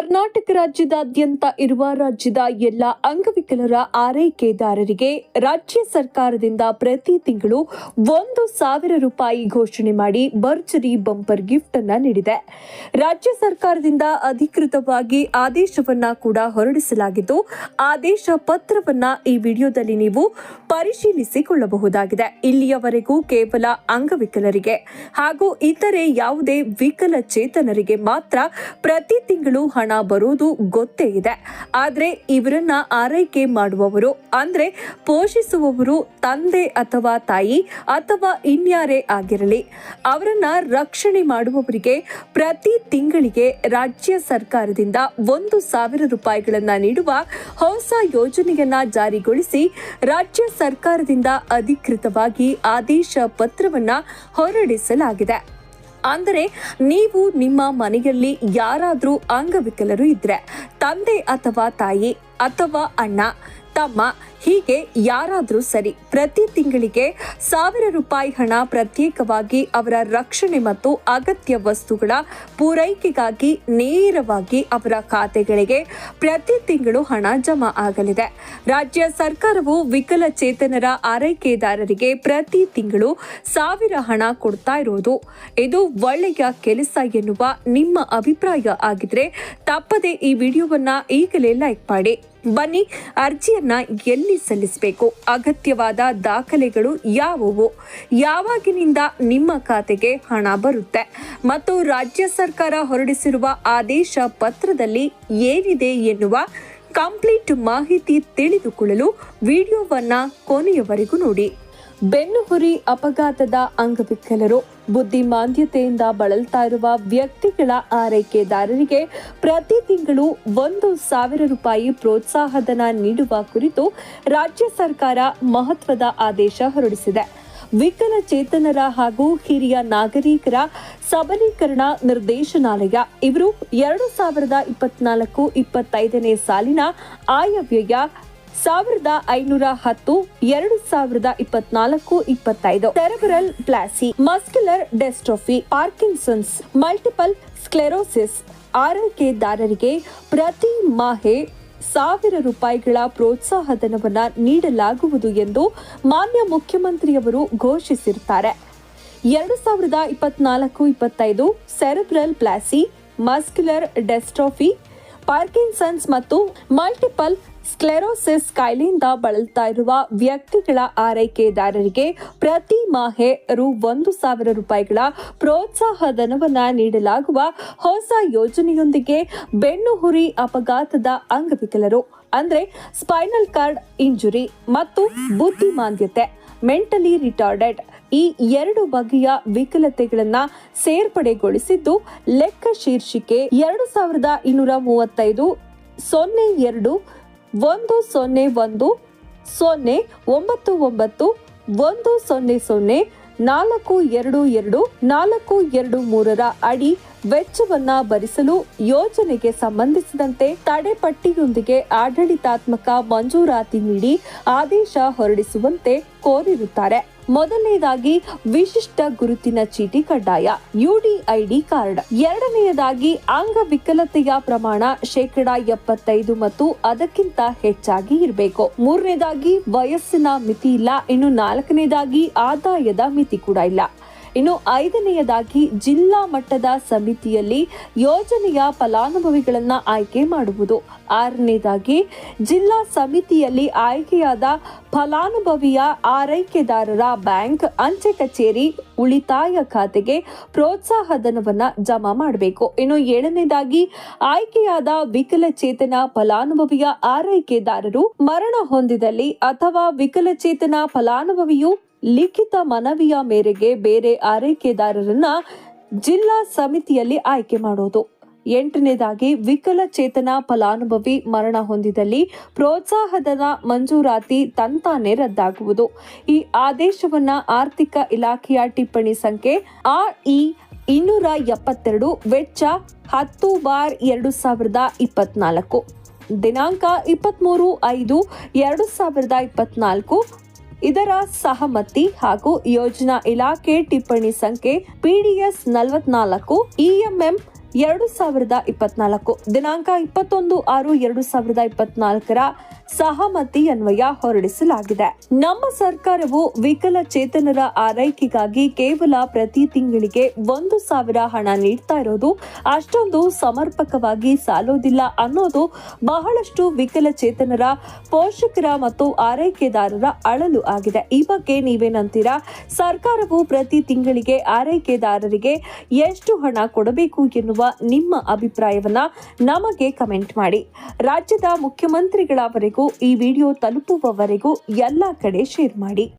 ಕರ್ನಾಟಕ ರಾಜ್ಯದಾದ್ಯಂತ ಇರುವ ರಾಜ್ಯದ ಎಲ್ಲ ಅಂಗವಿಕಲರ ಆರೈಕೆದಾರರಿಗೆ ರಾಜ್ಯ ಸರ್ಕಾರದಿಂದ ಪ್ರತಿ ತಿಂಗಳು ಒಂದು ಸಾವಿರ ರೂಪಾಯಿ ಘೋಷಣೆ ಮಾಡಿ ಭರ್ಜರಿ ಬಂಪರ್ ಗಿಫ್ಟ್ ಅನ್ನ ನೀಡಿದೆ. ರಾಜ್ಯ ಸರ್ಕಾರದಿಂದ ಅಧಿಕೃತವಾಗಿ ಆದೇಶವನ್ನ ಕೂಡ ಹೊರಡಿಸಲಾಗಿದ್ದು, ಆದೇಶ ಪತ್ರವನ್ನ ಈ ವಿಡಿಯೋದಲ್ಲಿ ನೀವು ಪರಿಶೀಲಿಸಿಕೊಳ್ಳಬಹುದಾಗಿದೆ. ಇಲ್ಲಿಯವರೆಗೂ ಕೇವಲ ಅಂಗವಿಕಲರಿಗೆ ಹಾಗೂ ಇತರೆ ಯಾವುದೇ ವಿಕಲಚೇತನರಿಗೆ ಮಾತ್ರ ಪ್ರತಿ ತಿಂಗಳು ಹಣ ಬರುವುದು ಗೊತ್ತೇ ಇದೆ. ಆದರೆ ಇವರನ್ನ ಆರೈಕೆ ಮಾಡುವವರು, ಅಂದರೆ ಪೋಷಿಸುವವರು ತಂದೆ ಅಥವಾ ತಾಯಿ ಅಥವಾ ಇನ್ಯಾರೇ ಆಗಿರಲಿ, ಅವರನ್ನ ರಕ್ಷಣೆ ಮಾಡುವವರಿಗೆ ಪ್ರತಿ ತಿಂಗಳಿಗೆ ರಾಜ್ಯ ಸರ್ಕಾರದಿಂದ ಒಂದು ಸಾವಿರ ರೂಪಾಯಿಗಳನ್ನು ನೀಡುವ ಹೊಸ ಯೋಜನೆಯನ್ನ ಜಾರಿಗೊಳಿಸಿ ರಾಜ್ಯ ಸರ್ಕಾರದಿಂದ ಅಧಿಕೃತವಾಗಿ ಆದೇಶ ಪತ್ರವನ್ನ ಹೊರಡಿಸಲಾಗಿದೆ. ಅಂದರೆ ನೀವು ನಿಮ್ಮ ಮನೆಯಲ್ಲಿ ಯಾರಾದರೂ ಅಂಗವಿಕಲರು ಇದ್ರೆ ತಂದೆ ಅಥವಾ ತಾಯಿ ಅಥವಾ ಅಣ್ಣ ತಮ್ಮ ಹೀಗೆ ಯಾರಾದರೂ ಸರಿ ಪ್ರತಿ ತಿಂಗಳಿಗೆ ಸಾವಿರ ರೂಪಾಯಿ ಹಣ ಪ್ರತ್ಯೇಕವಾಗಿ ಅವರ ರಕ್ಷಣೆ ಮತ್ತು ಅಗತ್ಯ ವಸ್ತುಗಳ ಪೂರೈಕೆಗಾಗಿ ನೇರವಾಗಿ ಅವರ ಖಾತೆಗಳಿಗೆ ಪ್ರತಿ ತಿಂಗಳು ಹಣ ಜಮಾ ಆಗಲಿದೆ. ರಾಜ್ಯ ಸರ್ಕಾರವು ವಿಕಲಚೇತನರ ಆರೈಕೆದಾರರಿಗೆ ಪ್ರತಿ ತಿಂಗಳು ಸಾವಿರ ಹಣ ಕೊಡ್ತಾ ಇರೋದು ಇದು ಒಳ್ಳೆಯ ಕೆಲಸ ಎನ್ನುವ ನಿಮ್ಮ ಅಭಿಪ್ರಾಯ. ಆಗಿದ್ರೆ ತಪ್ಪದೆ ಈ ವಿಡಿಯೋವನ್ನ ಈಗಲೇ ಲೈಕ್ ಮಾಡಿ. ಬನ್ನಿ, ಅರ್ಜಿಯನ್ನ ಎಲ್ಲಿ ಸಲ್ಲಿಸಬೇಕು? ಅಗತ್ಯವಾದ ದಾಖಲೆಗಳು ಯಾವುವು? ಯಾವಾಗಿನಿಂದ ನಿಮ್ಮ ಖಾತೆಗೆ ಹಣ ಬರುತ್ತೆ? ಮತ್ತು ರಾಜ್ಯ ಸರ್ಕಾರ ಹೊರಡಿಸಿರುವ ಆದೇಶ ಪತ್ರದಲ್ಲಿ ಏನಿದೆ ಎನ್ನುವ ಕಂಪ್ಲೀಟ್ ಮಾಹಿತಿ ತಿಳಿದುಕೊಳ್ಳಲು ವಿಡಿಯೋವನ್ನ ಕೊನೆಯವರೆಗೂ ನೋಡಿ. ಬೆನ್ನುಹುರಿ ಅಪಘಾತದ ಅಂಗವಿಕಲರು ಬುದ್ಧಿಮಾಂದ್ಯತೆಯಿಂದ ಬಳಲ್ತಾ ಇರುವ ವ್ಯಕ್ತಿಗಳ ಆರೈಕೆದಾರರಿಗೆ ಪ್ರತಿ ತಿಂಗಳು ಒಂದು ಸಾವಿರ ರೂಪಾಯಿ ಪ್ರೋತ್ಸಾಹಧನ ನೀಡುವ ಕುರಿತು ರಾಜ್ಯ ಸರ್ಕಾರ ಮಹತ್ವದ ಆದೇಶ ಹೊರಡಿಸಿದೆ. ವಿಕಲಚೇತನರ ಹಾಗೂ ಹಿರಿಯ ನಾಗರಿಕರ ಸಬಲೀಕರಣ ನಿರ್ದೇಶನಾಲಯ, ಇವರು ಎರಡು ಸಾವಿರದ ಇಪ್ಪತ್ನಾಲ್ಕು ಇಪ್ಪತ್ತೈದನೇ ಸಾಲಿನ ಆಯವ್ಯಯ ಸಾವಿರದ ಐನೂರ ಹತ್ತು, ಎರಡು ಸಾವಿರದ ಇಪ್ಪತ್ನಾಲ್ಕು, ಇಪ್ಪತ್ತೈದು. Cerebral palsy, muscular dystrophy, Parkinson's, multiple sclerosis ಆರೈಕೆದಾರರಿಗೆ ಪ್ರತಿ ಮಾಹೆ ಸಾವಿರ ರೂಪಾಯಿಗಳ ಪ್ರೋತ್ಸಾಹಧನವನ್ನು ನೀಡಲಾಗುವುದು ಎಂದು ಮಾನ್ಯ ಮುಖ್ಯಮಂತ್ರಿಯವರು ಘೋಷಿಸಿರುತ್ತಾರೆ ಎರಡು ಸಾವಿರದ ಇಪ್ಪತ್ನಾಲ್ಕು, ಇಪ್ಪತ್ತೈದು, cerebral palsy, muscular dystrophy, Parkinson's ಮತ್ತು ಮಲ್ಟಿಪಲ್ ಸ್ಕ್ಲೆರೋಸಿಸ್ ಕಾಯಿಲೆಯಿಂದ ಬಳಲ್ತಾ ಇರುವ ವ್ಯಕ್ತಿಗಳ ಆರೈಕೆದಾರರಿಗೆ ಪ್ರತಿ ಮಾಹೆ ರು ಒಂದು ಸಾವಿರ ರೂಪಾಯಿಗಳ ಪ್ರೋತ್ಸಾಹ ಧನವನ್ನು ನೀಡಲಾಗುವ ಹೊಸ ಯೋಜನೆಯೊಂದಿಗೆ ಬೆನ್ನು ಹುರಿ ಅಪಘಾತದ ಅಂಗವಿಕಲರು, ಅಂದ್ರೆ ಸ್ಪೈನಲ್ ಕಾರ್ಡ್ ಇಂಜುರಿ ಮತ್ತು ಬುದ್ಧಿಮಾಂದ್ಯತೆ, ಮೆಂಟಲಿ ರಿಟಾರ್ಡೆಡ್ ಈ ಎರಡು ಬಗೆಯ ವಿಕಲತೆಗಳನ್ನ ಸೇರ್ಪಡೆಗೊಳಿಸಿದ್ದು ಲೆಕ್ಕ ಶೀರ್ಷಿಕೆ ಎರಡು ಸಾವಿರದ ಇನ್ನೂರ ಮೂವತ್ತೈದು ಸೊನ್ನೆ ಎರಡು ಒಂದು ಸೊನ್ನೆ ಒಂದು, ಸೊನ್ನೆ ಒಂಬತ್ತು ಒಂಬತ್ತು, ಒಂದು ಸೊನ್ನೆ ಸೊನ್ನೆ, ನಾಲ್ಕು ಎರಡು ಎರಡು, ನಾಲ್ಕು ಎರಡು ಮೂರರ ಅಡಿ ವೆಚ್ಚವನ್ನ ಭರಿಸಲು ಯೋಜನೆಗೆ ಸಂಬಂಧಿಸಿದಂತೆ ತಡೆಪಟ್ಟಿಯೊಂದಿಗೆ ಆಡಳಿತಾತ್ಮಕ ಮಂಜೂರಾತಿ ನೀಡಿ ಆದೇಶ ಹೊರಡಿಸುವಂತೆ ಕೋರಿರುತ್ತಾರೆ. ಮೊದಲನೆಯದಾಗಿ ವಿಶಿಷ್ಟ ಗುರುತಿನ ಚೀಟಿ ಕಡ್ಡಾಯ ಯುಡಿಐಡಿ ಕಾರ್ಡ್. ಎರಡನೆಯದಾಗಿ ಅಂಗವಿಕಲತೆಯ ಪ್ರಮಾಣ ಶೇಕಡಾ ಎಪ್ಪತ್ತೈದು ಮತ್ತು ಅದಕ್ಕಿಂತ ಹೆಚ್ಚಾಗಿ ಇರಬೇಕು. ಮೂರನೇದಾಗಿ ವಯಸ್ಸಿನ ಮಿತಿ ಇಲ್ಲ. ಇನ್ನು ನಾಲ್ಕನೇದಾಗಿ ಆದಾಯದ ಮಿತಿ ಕೂಡ ಇಲ್ಲ. ಇನ್ನು ಐದನೆಯದಾಗಿ ಜಿಲ್ಲಾ ಮಟ್ಟದ ಸಮಿತಿಯಲ್ಲಿ ಯೋಜನೆಯ ಫಲಾನುಭವಿಗಳನ್ನು ಆಯ್ಕೆ ಮಾಡುವುದು. ಆರನೇದಾಗಿ ಜಿಲ್ಲಾ ಸಮಿತಿಯಲ್ಲಿ ಆಯ್ಕೆಯಾದ ಫಲಾನುಭವಿಯ ಆರೈಕೆದಾರರ ಬ್ಯಾಂಕ್ ಅಂಚೆ ಕಚೇರಿ ಉಳಿತಾಯ ಖಾತೆಗೆ ಪ್ರೋತ್ಸಾಹ ಧನವನ್ನ ಜಮಾ ಮಾಡಬೇಕು. ಇನ್ನು ಏಳನೇದಾಗಿ ಆಯ್ಕೆಯಾದ ವಿಕಲಚೇತನ ಫಲಾನುಭವಿಯ ಆರೈಕೆದಾರರು ಮರಣ ಹೊಂದಿದಲ್ಲಿ ಅಥವಾ ವಿಕಲಚೇತನ ಫಲಾನುಭವಿಯು ಲಿಖಿತ ಮನವಿಯ ಮೇರೆಗೆ ಬೇರೆ ಆರೈಕೆದಾರರನ್ನ ಜಿಲ್ಲಾ ಸಮಿತಿಯಲ್ಲಿ ಆಯ್ಕೆ ಮಾಡೋದು. ಎಂಟನೇದಾಗಿ ವಿಕಲಚೇತನ ಫಲಾನುಭವಿ ಮರಣ ಹೊಂದಿದಲ್ಲಿ ಪ್ರೋತ್ಸಾಹಧನ ಮಂಜೂರಾತಿ ತಂತಾನೆ ರದ್ದಾಗುವುದು. ಈ ಆದೇಶವನ್ನ ಆರ್ಥಿಕ ಇಲಾಖೆಯ ಟಿಪ್ಪಣಿ ಸಂಖ್ಯೆ ಆ ಇ ಇನ್ನೂರ ಎಪ್ಪತ್ತೆರಡು, ವೆಚ್ಚ ಹತ್ತು ಬಾರ್ ಎರಡು ಸಾವಿರದ ಇಪ್ಪತ್ನಾಲ್ಕು. ದಿನಾಂಕ ಇಪ್ಪತ್ತ್ಮೂರು ಐದು, ಎರಡು ಸಾವಿರದ ಇಪ್ಪತ್ನಾಲ್ಕು. ಇದರ ಸಹಮತಿ ಹಾಗೂ ಯೋಜನಾ ಇಲಾಖೆ ಟಿಪ್ಪಣಿ ಸಂಖ್ಯೆ ಪಿಡಿಎಸ್ ನಲವತ್ನಾಲ್ಕು ಇಎಂಎಂ ಎರಡು ಸಾವಿರದ ಇಪ್ಪತ್ನಾಲ್ಕು. ದಿನಾಂಕ ಇಪ್ಪತ್ತೊಂದು ಆರು ಎರಡು ಸಾವಿರದ ಇಪ್ಪತ್ನಾಲ್ಕರ ಸಹಮತಿ ಅನ್ವಯ ಹೊರಡಿಸಲಾಗಿದೆ. ನಮ್ಮ ಸರ್ಕಾರವು ವಿಕಲಚೇತನರ ಆರೈಕೆಗಾಗಿ ಕೇವಲ ಪ್ರತಿ ತಿಂಗಳಿಗೆ ಒಂದು ಸಾವಿರ ಹಣ ನೀಡ್ತಾ ಇರೋದು ಅಷ್ಟೊಂದು ಸಮರ್ಪಕವಾಗಿ ಸಾಲೋದಿಲ್ಲ ಅನ್ನೋದು ಬಹಳಷ್ಟು ವಿಕಲಚೇತನರ ಪೋಷಕರ ಮತ್ತು ಆರೈಕೆದಾರರ ಅಳಲು ಆಗಿದೆ. ಈ ಬಗ್ಗೆ ನೀವೇನಂತೀರಾ? ಸರ್ಕಾರವು ಪ್ರತಿ ತಿಂಗಳಿಗೆ ಆರೈಕೆದಾರರಿಗೆ ಎಷ್ಟು ಹಣ ಕೊಡಬೇಕು ಎನ್ನುವ ನಿಮ್ಮ ಅಭಿಪ್ರಾಯವನ್ನ ನಮಗೆ ಕಮೆಂಟ್ ಮಾಡಿ. ರಾಜ್ಯದ ಮುಖ್ಯಮಂತ್ರಿಗಳವರೆಗೂ ಈ ವಿಡಿಯೋ ತಲುಪುವವರೆಗೂ ಎಲ್ಲ ಕಡೆ ಶೇರ್ ಮಾಡಿ.